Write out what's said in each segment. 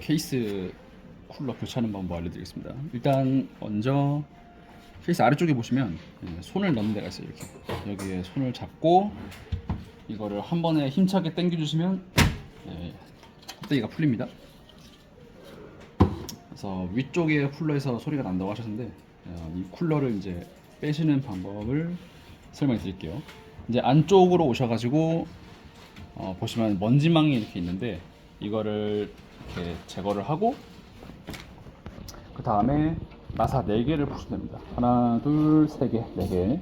케이스 쿨러 교체하는 방법 알려드리겠습니다. 일단 먼저 케이스 아래쪽에 보시면 예, 손을 넣는 데가 있어요. 이렇게 여기에 손을 잡고 이거를 한 번에 힘차게 당겨주시면 예, 껍데기가 풀립니다. 그래서 위쪽에 쿨러에서 소리가 난다고 하셨는데 어, 이 쿨러를 이제 빼시는 방법을 설명해 드릴게요. 이제 안쪽으로 오셔가지고 어, 보시면 먼지망이 이렇게 있는데 이거를 이렇게 제거를 하고 그 다음에 나사 4개를 푸시면 됩니다. 하나, 둘, 세 개, 네 개.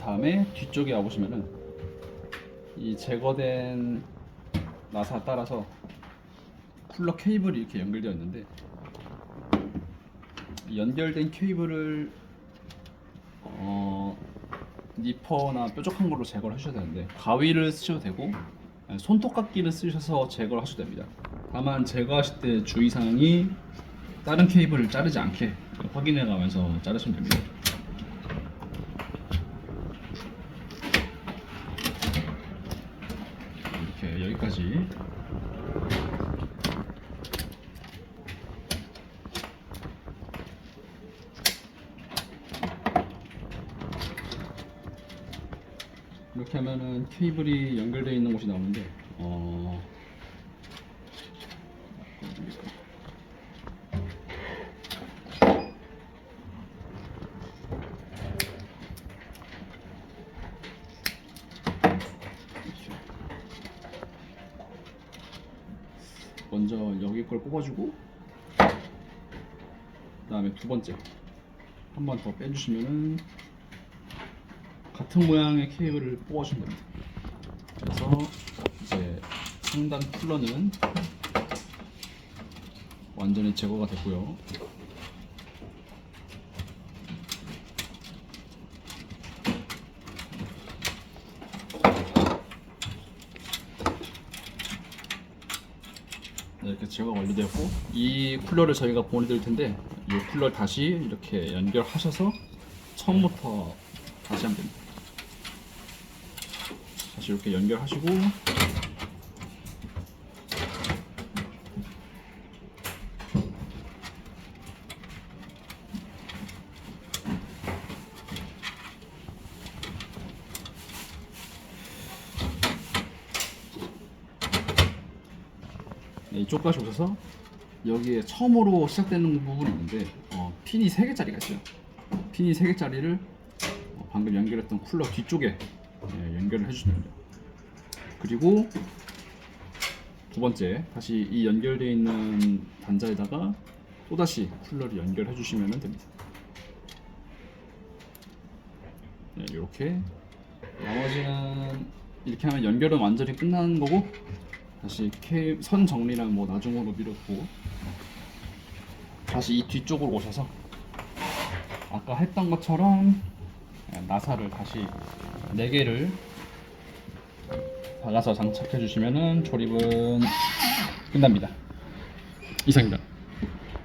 다음에 뒤쪽에 와보시면은 이 제거된 나사 따라서 쿨러 케이블이 이렇게 연결되어 있는데 이 연결된 케이블을 어, 니퍼나 뾰족한 걸로 제거를 하셔야 되는데 가위를 쓰셔도 되고 손톱깎이를 쓰셔서 제거를 하셔도 됩니다. 다만 제거하실 때 주의사항이 다른 케이블을 자르지 않게 확인해 가면서 자르시면 됩니다. 여기까지. 이렇게 하면은 케이블이 연결되어 있는 곳이 나오는데 어 먼저 여기 걸 뽑아주고 그 다음에 두 번째 한 번 더 빼주시면은 같은 모양의 케이블을 뽑아주면 됩니다. 그래서 이제 상단 쿨러는 완전히 제거가 됐고요. 네, 이렇게 제거가 완료되었고 이 쿨러를 저희가 보내드릴 텐데 이 쿨러 다시 이렇게 연결하셔서 처음부터 다시 하면 됩니다. 다시 이렇게 연결하시고 이쪽까지 오셔서 여기에 처음으로 시작되는 부분이 있는데 어, 핀이 3개짜리가 있어요. 핀이 3개짜리를 어, 방금 연결했던 쿨러 뒤쪽에 예, 연결을 해주시면 됩니다 그리고 두 번째 다시 이 연결되어 있는 단자에다가 또다시 쿨러를 연결해 주시면 됩니다. 네, 이렇게 나머지는 이렇게 하면 연결은 완전히 끝나는 거고 다시 케- 선 정리랑 뭐 나중으로 미뤄두고 다시 이 뒤쪽으로 오셔서 아까 했던 것처럼 나사를 다시 4개를 박아서 장착해 주시면은 조립은 끝납니다. 이상입니다.